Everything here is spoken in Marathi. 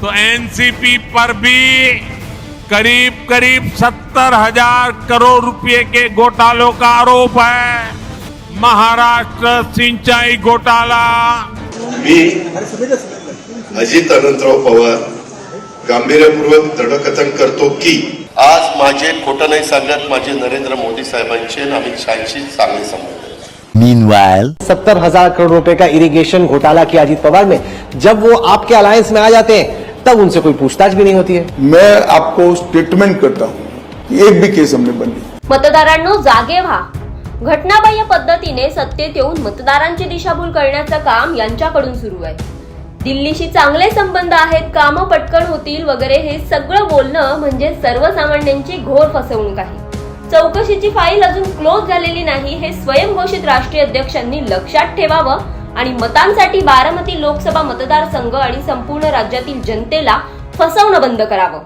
तो एनसीपी पर भी करीब करीब सत्तर हज़ार करोड़ रुपए के घोटालों का आरोप है। महाराष्ट्र सिंचाई घोटाला। मी अजित अनंतराव पवार गांभीर्यपूर्वक दृढकथन करतो की आज माझे खोटं नाही सांगत माझे नरेंद्र मोदी साहेबांचे आणि अमित शहाशी चांगले संबंध. Meanwhile, सत्तर हज़ार करोड़ रुपए का इरिगेशन घोटाला किया अजीत पवार ने जब वो आपके अलायंस में आ जाते हैं तब उनसे कोई पूछताछ भी नहीं होती है। मैं आपको स्टेटमेंट करता हूं कि एक भी केस हमने बंद। नहीं मतदारांनो जागे व्हा। घटनाबाह्य पद्धतीने सत्तेत येऊन मतदारांची दिशाभूल करण्याचं काम यांच्याकडून सुरू आहे. दिल्लीशी चांगले संबंध आहेत कामं पटकन होतील वगैरे हे सगळं बोलणं म्हणजे सर्वसामान्यांची घोर फसवणूक आहे. चौकशीची फाईल अजून क्लोज झालेली नाही हे स्वयंघोषित राष्ट्रीय अध्यक्षांनी लक्षात ठेवावं आणि मतांसाठी बारामती लोकसभा मतदारसंघ आणि संपूर्ण राज्यातील जनतेला फसवणं बंद करावं.